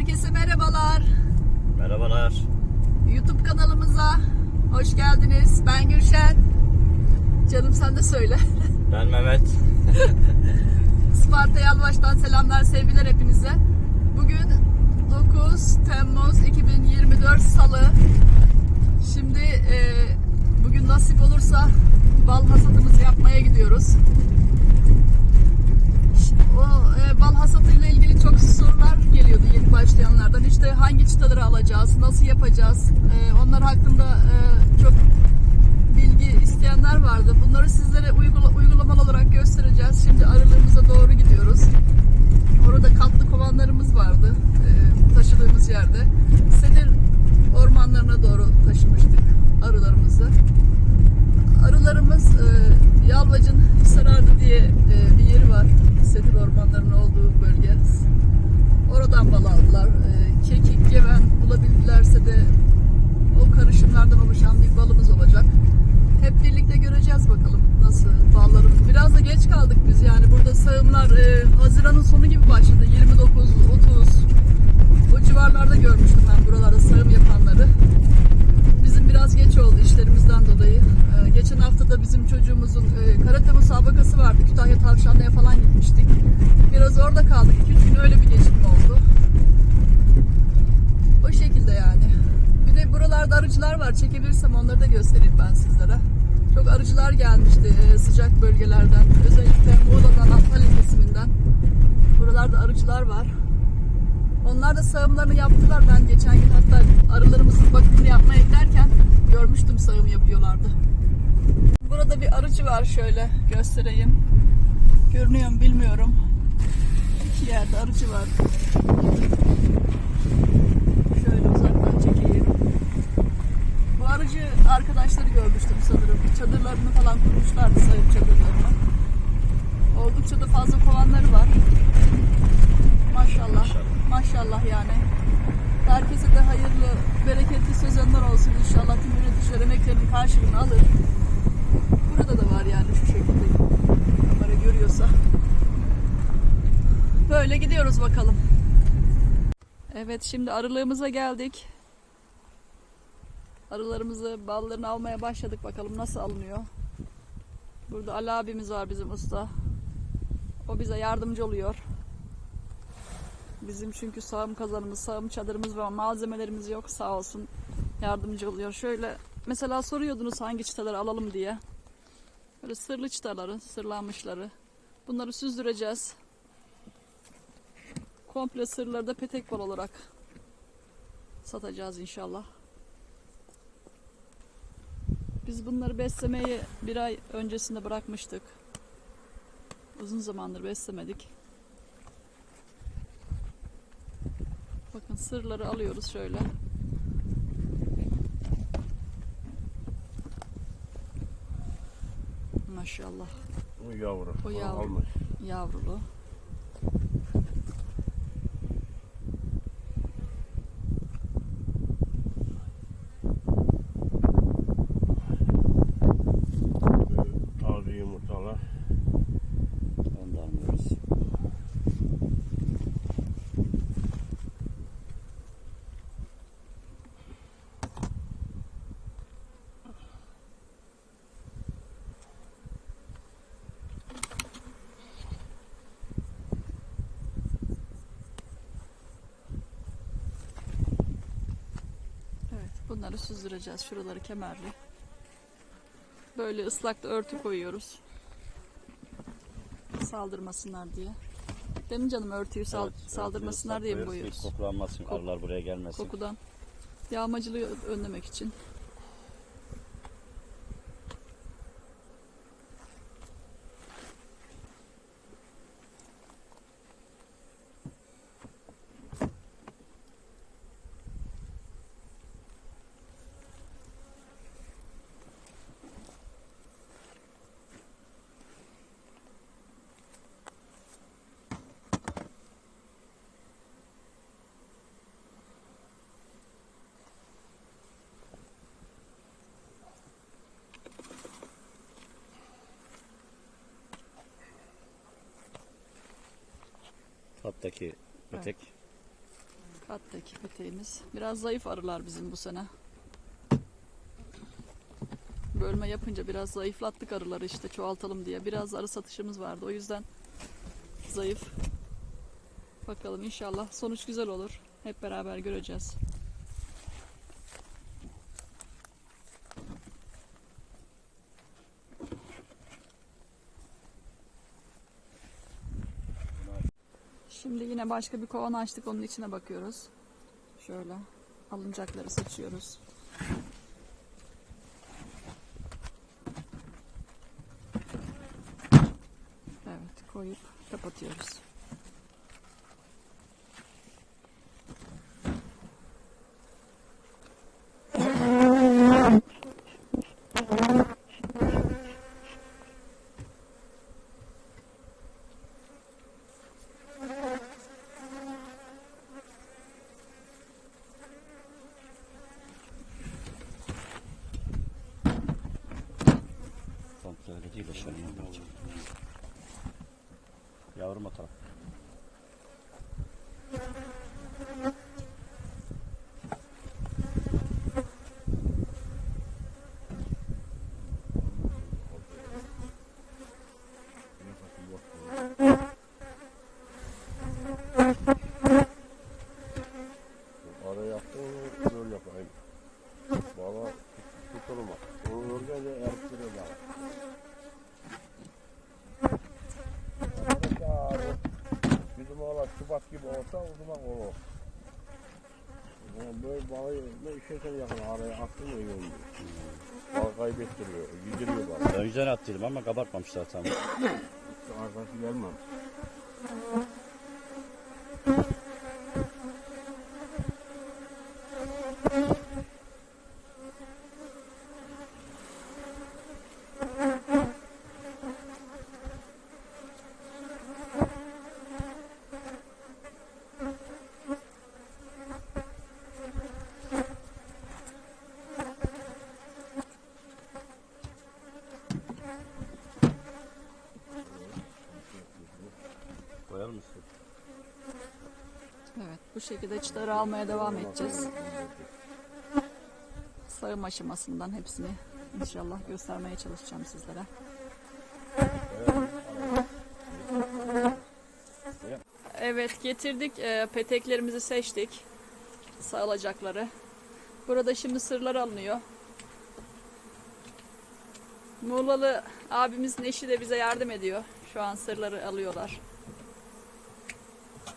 Herkese merhabalar. Merhabalar. YouTube kanalımıza hoş geldiniz. Ben Gülşen. Canım sen de söyle. Ben Mehmet. Sparta Yalvaç'tan selamlar, sevgiler hepinize. Bugün 9 Temmuz 2024 Salı. Şimdi e, bugün nasip olursa bal hasatımızı yapmaya gidiyoruz. O e, bal hasatıyla ilgili çok sorular geliyordu yeni başlayanlardan. İşte hangi çıtaları alacağız, nasıl yapacağız? E, onlar hakkında e, çok bilgi isteyenler vardı. Bunları sizlere uygula, uygulamalı olarak göstereceğiz. Şimdi arılığımıza doğru gidiyoruz. Orada katlı kovanlarımız vardı e, taşıdığımız yerde. Sedir ormanlarına doğru taşımıştık arılarımızı. Arılarımız e, Yalvac'ın Hisarardı diye e, bir yeri var. Sedir ormanlarının olduğu bölge. Oradan bal aldılar. E, kekik, geven bulabildilerse de o karışımlardan oluşan bir balımız olacak. Hep birlikte göreceğiz bakalım nasıl ballarımız. Biraz da geç kaldık biz yani burada sağımlar e, Haziran'ın sonu gibi başladı. 29, 30 o civarlarda görmüştüm ben buralarda sağım yapanları. Bizim biraz geç oldu işlerimizden dolayı. Ee, geçen hafta da bizim çocuğumuzun e, karate müsabakası vardı. Kütahya Tavşanlı'ya falan gitmiştik. Biraz orada kaldık. 2-3 gün öyle bir gecikme oldu. O şekilde yani. Bir de buralarda arıcılar var. Çekebilirsem onları da göstereyim ben sizlere. Çok arıcılar gelmişti e, sıcak bölgelerden. Özellikle Muğla'dan, Antalya kesiminden. Buralarda arıcılar var. Onlar da sağımlarını yaptılar. Ben geçen gün hatta arılarımızın bakımını yapmaya giderken görmüştüm sağım yapıyorlardı. Burada bir arıcı var şöyle göstereyim. Görünüyor mu bilmiyorum. İki yerde arıcı var. Şöyle uzaktan çekeyim. Bu arıcı arkadaşları görmüştüm sanırım. Çadırlarını falan kurmuşlardı sayım çadırlarını. Oldukça da fazla kovanları var. Maşallah. Maşallah. Maşallah yani. Herkese de hayırlı, bereketli sezonlar olsun inşallah. Tüm üreticiler emeklerinin karşılığını alır. Burada da var yani şu şekilde. Kamera görüyorsa. Böyle gidiyoruz bakalım. Evet şimdi arılığımıza geldik. Arılarımızı, ballarını almaya başladık. Bakalım nasıl alınıyor. Burada Ali abimiz var bizim usta. O bize yardımcı oluyor. Bizim çünkü sağım kazanımız, sağım çadırımız var. Malzemelerimiz yok sağ olsun. Yardımcı oluyor. Şöyle mesela soruyordunuz hangi çıtaları alalım diye. Böyle sırlı çıtaları, sırlanmışları. Bunları süzdüreceğiz. Komple sırları da petek bal olarak satacağız inşallah. Biz bunları beslemeyi bir ay öncesinde bırakmıştık. Uzun zamandır beslemedik. Bakın sırları alıyoruz şöyle. Maşallah. O yavru. O yavru. Almış. Yavrulu. Evet, bunları süzdüreceğiz. Şuraları kemerli. Böyle ıslak da örtü koyuyoruz. Saldırmasınlar diye. Mi canım örtüyü sal- Evet, saldırmasınlar diye mi koyuyoruz ki boyuyoruz? Koklanmasın, Kok- arılar buraya gelmesin. Kokudan. Yağmacılığı önlemek için. Alttaki petek. Kattaki peteğimiz. Biraz zayıf arılar bizim bu sene. Bölme yapınca biraz zayıflattık arıları işte çoğaltalım diye. Biraz arı satışımız vardı o yüzden zayıf. Bakalım inşallah sonuç güzel olur. Hep beraber göreceğiz. Şimdi yine başka bir kovan açtık onun içine bakıyoruz. Şöyle alınacakları seçiyoruz. Evet koyup kapatıyoruz. Oğlan Şubat gibi olsa o zaman olur. Yani böyle balayı ne işe yakın araya attın ya oluyor. Bal kaybettiriyor, yediriyor bana. Önceden attıydım ama kabartmamışlar tam. Arkası gelmem. Koyar mısın? Evet bu şekilde çıtaları almaya devam edeceğiz. Sağım aşamasından hepsini inşallah göstermeye çalışacağım sizlere. Evet getirdik e, peteklerimizi seçtik. Sağılacakları. Burada şimdi sırlar alınıyor. Muğlalı abimizin eşi de bize yardım ediyor. Şu an sırları alıyorlar.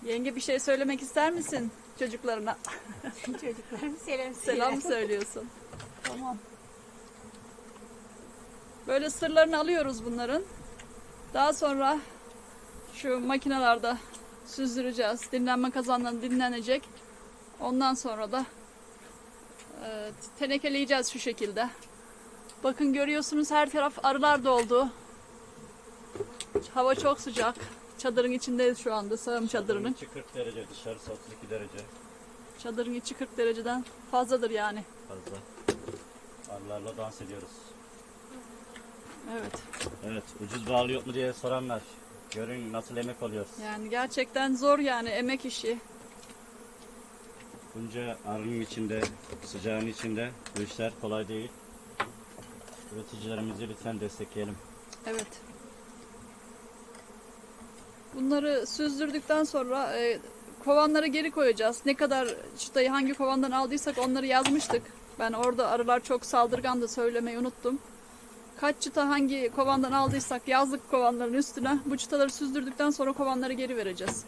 Yenge bir şey söylemek ister misin çocuklarına? Çocuklarım selam Selam söylüyorsun. Tamam. Böyle sırlarını alıyoruz bunların. Daha sonra şu makinalarda süzdüreceğiz. Dinlenme kazanları dinlenecek. Ondan sonra da e, tenekeleyeceğiz şu şekilde. Bakın görüyorsunuz her taraf arılar doldu. Hava çok sıcak. Çadırın içindeyiz şu anda. Sağım çadırının. İçi 40 derece, dışarısı 32 derece. Çadırın içi 40 dereceden fazladır yani. Fazla. Arılarla dans ediyoruz. Evet. Evet, ucuz bağlı yok mu diye soranlar. Görün nasıl emek oluyor. Yani gerçekten zor yani emek işi. Bunca arının içinde, sıcağın içinde bu işler kolay değil. Üreticilerimizi lütfen destekleyelim. Evet. Bunları süzdürdükten sonra e, kovanlara geri koyacağız. Ne kadar çıtayı hangi kovandan aldıysak onları yazmıştık. Ben orada arılar çok saldırgandı söylemeyi unuttum. Kaç çıta hangi kovandan aldıysak yazdık kovanların üstüne. Bu çıtaları süzdürdükten sonra kovanları geri vereceğiz.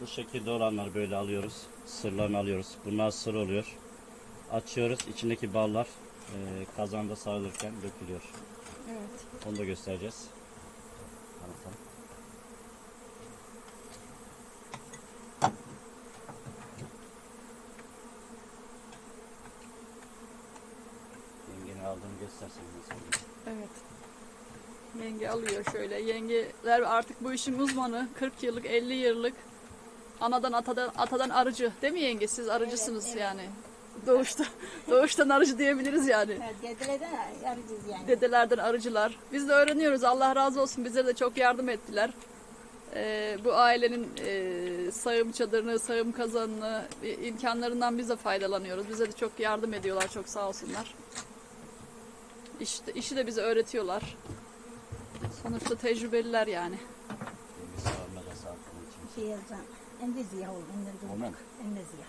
Bu şekilde olanları böyle alıyoruz. Sırlarını alıyoruz. Bunlar sır oluyor. Açıyoruz. İçindeki ballar e, kazanda sağılırken dökülüyor. Evet. Onu da göstereceğiz. Anlatalım. Yengeni aldığını göstersen mesela. Evet. Yenge alıyor şöyle. Yengeler artık bu işin uzmanı. 40 yıllık, 50 yıllık anadan atadan atadan arıcı. Değil mi yenge? Siz arıcısınız Evet, evet. yani. Doğuşta doğuştan arıcı diyebiliriz yani. Dedelerden arayacağız yani. Dedelerden arıcılar. Biz de öğreniyoruz. Allah razı olsun. Bize de çok yardım ettiler. e, bu ailenin e, sağım çadırını, sağım kazanını, imkanlarından biz de faydalanıyoruz. Bize de çok yardım ediyorlar, çok sağ olsunlar. İşte, işi de bize öğretiyorlar. Sonuçta tecrübeliler yani. Şey yazacağım. Endezya oldu. Endezya Tamam. Endezya.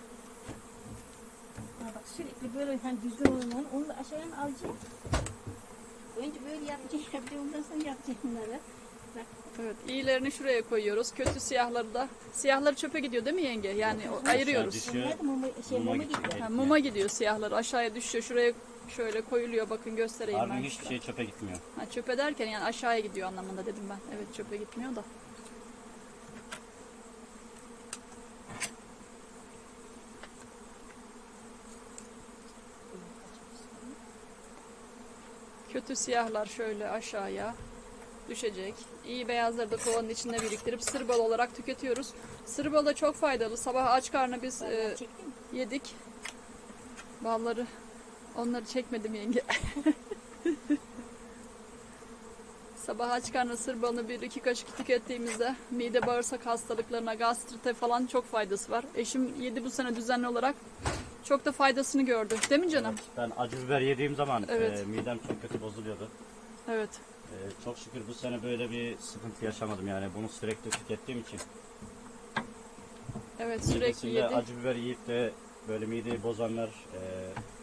Ha bak sürekli böyle hani düzgün olmayan onu da aşağıya alacağım. Önce böyle yapacağım, yapacağım ondan sonra yapacağım bunları. Bak Evet, iyilerini şuraya koyuyoruz. Kötü siyahları da. Siyahları çöpe gidiyor değil mi yenge? Yani o- ayırıyoruz. düşüyor. onlar da muma, şey, Muma muma gidiyor. Ha, muma gidiyor siyahları. Aşağıya düşüyor. Şuraya şöyle koyuluyor. Bakın göstereyim ben. Harbiden hiçbir size. şey çöpe gitmiyor. Ha, çöpe derken yani aşağıya gidiyor anlamında dedim ben. Evet çöpe gitmiyor da. Kötü siyahlar şöyle aşağıya düşecek. İyi beyazları da kovanın içinde biriktirip sır bal olarak tüketiyoruz. Sır bal da çok faydalı. Sabah aç karnına biz e, yedik. Balları onları çekmedim yenge. Sabah aç karnına sır balını bir iki kaşık tükettiğimizde mide bağırsak hastalıklarına, gastrite falan çok faydası var. Eşim yedi bu sene düzenli olarak. Çok da faydasını gördü. Değil mi canım? Ben acı biber yediğim zaman Evet. e, midem çok kötü bozuluyordu. Evet. E, çok şükür bu sene böyle bir sıkıntı yaşamadım yani bunu sürekli tükettiğim için. Evet sürekli Midesinde yedi. acı biber yiyip de böyle mideyi bozanlar, e,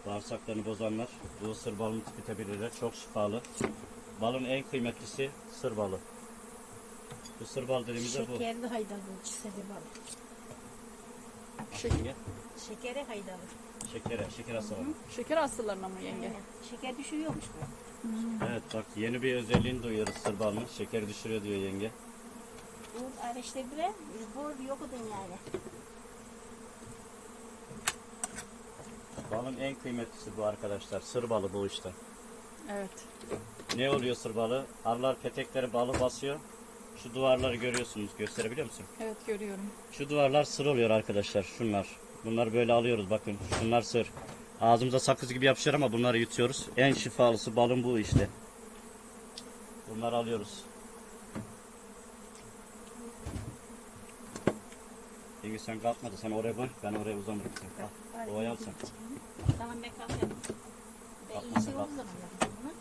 bağırsaklarını bozanlar bu sır balını tüketebilirler. Çok şifalı. Balın en kıymetlisi sır balı. Bu sır bal dediğimizde bu. Şekerli haydalı çisedi bal. Şeker, Şekere haydalı. Şekere, şeker hastalığı. şeker hastalarına mı yenge? Aynen. Şeker düşürüyormuş bu. Evet bak yeni bir özelliğini duyuyoruz sır balının. Şekeri düşürüyor diyor yenge. Bu araştırdılar. Bu yok odun yani. Balın en kıymetlisi bu arkadaşlar. Sır balı bu işte. Evet. Ne oluyor sır balı? Arılar petekleri balı basıyor. Şu duvarları görüyorsunuz. Gösterebiliyor musun? Evet görüyorum. Şu duvarlar sır oluyor arkadaşlar. Şunlar. Bunları böyle alıyoruz bakın. Şunlar sır. Ağzımıza sakız gibi yapışır ama bunları yutuyoruz. En şifalısı balın bu işte. Bunları alıyoruz. Yenge sen kalkma da sen oraya bak. Ben oraya uzanırım. Al. Ovayı al sen. Tamam ben kalkıyorum. Ben iyi şey olduğu zaman yapacağım bunu.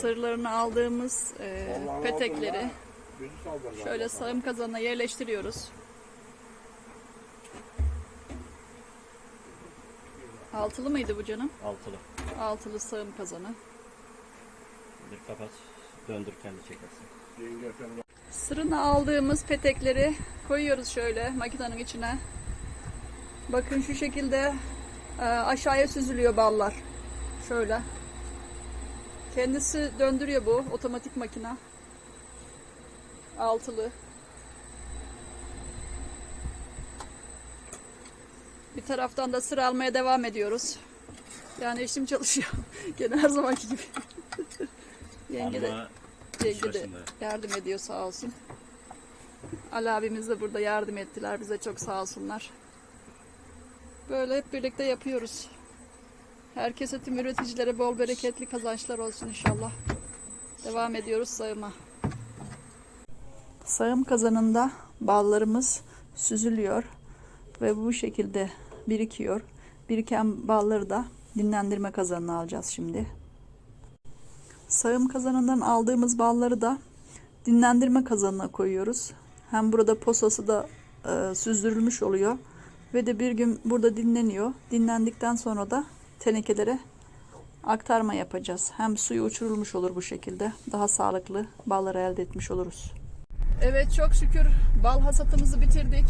Sırlarını aldığımız e, petekleri şöyle sağım kazanına yerleştiriyoruz. Altılı mıydı bu canım? Altılı. Altılı sağım kazanı. Bir kapat. Döndür kendi çekersin. Sırını aldığımız petekleri koyuyoruz şöyle makinenin içine. Bakın şu şekilde e, aşağıya süzülüyor ballar. Şöyle. Kendisi döndürüyor bu otomatik makine. Altılı. Bir taraftan da sıra almaya devam ediyoruz. Yani eşim çalışıyor. Gene her zamanki gibi. Yenge de Yenge de yardım ediyor sağ olsun. Ali abimiz de burada yardım ettiler bize çok sağ olsunlar. Böyle hep birlikte yapıyoruz. Herkese tüm üreticilere bol bereketli kazançlar olsun inşallah. Devam ediyoruz sağıma. Sağım kazanında ballarımız süzülüyor ve bu şekilde birikiyor. Biriken balları da dinlendirme kazanına alacağız şimdi. Sağım kazanından aldığımız balları da dinlendirme kazanına koyuyoruz. Hem burada posası da e, süzdürülmüş oluyor ve de bir gün burada dinleniyor. Dinlendikten sonra da tenekelere aktarma yapacağız. Hem suyu uçurulmuş olur bu şekilde. Daha sağlıklı balları elde etmiş oluruz. Evet çok şükür bal hasatımızı bitirdik.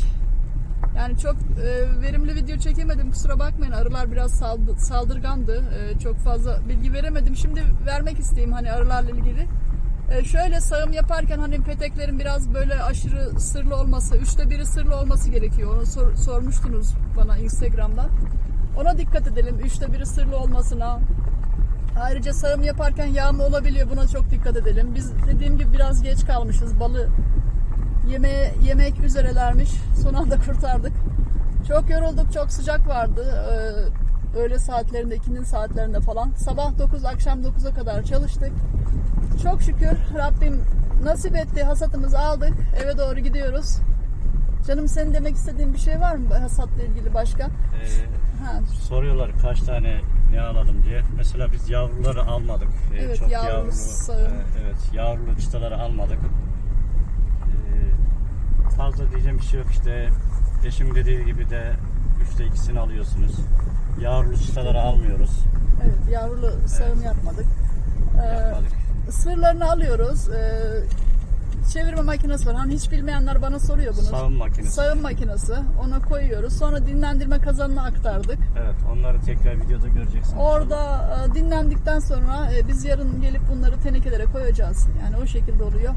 Yani çok e, verimli video çekemedim kusura bakmayın arılar biraz saldı- saldırgandı E, çok fazla bilgi veremedim şimdi vermek isteyeyim hani arılarla ilgili E, şöyle sağım yaparken hani peteklerin biraz böyle aşırı sırlı olması üçte biri sırlı olması gerekiyor onu sor- sormuştunuz bana instagramda ona dikkat edelim üçte biri sırlı olmasına ayrıca sağım yaparken yağma olabiliyor buna çok dikkat edelim biz dediğim gibi biraz geç kalmışız balı Yemeğe, yemek üzerelermiş. Son anda kurtardık. Çok yorulduk, çok sıcak vardı. Ee, öğle saatlerinde, ikinin saatlerinde falan. Sabah 9, akşam 9'a kadar çalıştık. Çok şükür Rabbim nasip etti. Hasatımızı aldık. Eve doğru gidiyoruz. Canım senin demek istediğin bir şey var mı hasatla ilgili başka? Ee, Ha, soruyorlar kaç tane ne alalım diye. Mesela biz yavruları almadık. Ee, Evet, çok yavrulu e, evet, yavrulu çıtaları almadık. Ee, fazla diyeceğim bir şey yok işte. Eşim dediği gibi de üçte ikisini alıyorsunuz. Yavrulu çıtaları almıyoruz. evet yavrulu sağım yapmadık. Ee, Yapmadık. sırlarını alıyoruz. Ee, çevirme makinesi var. Hani hiç bilmeyenler bana soruyor bunu. Sağım makinesi. Sağım makinesi. Ona koyuyoruz. Sonra dinlendirme kazanına aktardık. Evet, onları tekrar videoda göreceksiniz. Orada e, dinlendikten sonra e, biz yarın gelip bunları tenekelere koyacağız. Yani o şekilde oluyor.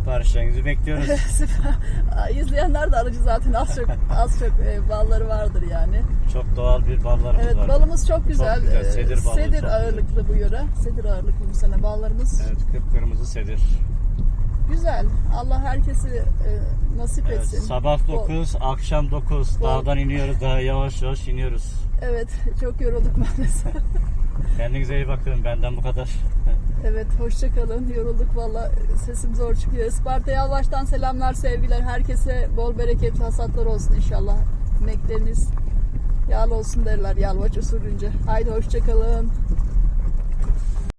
Siparişlerinizi bekliyoruz. İzleyenler de aracı zaten az çok az çok e, balları vardır yani. çok doğal bir ballarımız Evet var. balımız çok güzel. güzel, E, sedir balı Sedir çok ağırlıklı bu yöre. Sedir ağırlıklı bu sene ballarımız. Evet, kıpkırmızı sedir. Güzel. Allah herkesi e, nasip Evet, etsin. sabah Bol- 9, akşam 9. Bol- Dağdan iniyoruz, daha yavaş yavaş iniyoruz. Evet, çok yorulduk maalesef. Kendinize iyi bakın, benden bu kadar. Evet, hoşça kalın. Yorulduk valla. Sesim zor çıkıyor. Isparta Yalvaç'tan selamlar, sevgiler. Herkese bol bereketli hasatlar olsun inşallah. Emekleriniz yağlı olsun derler Yalvaç usulünce. Haydi hoşça kalın.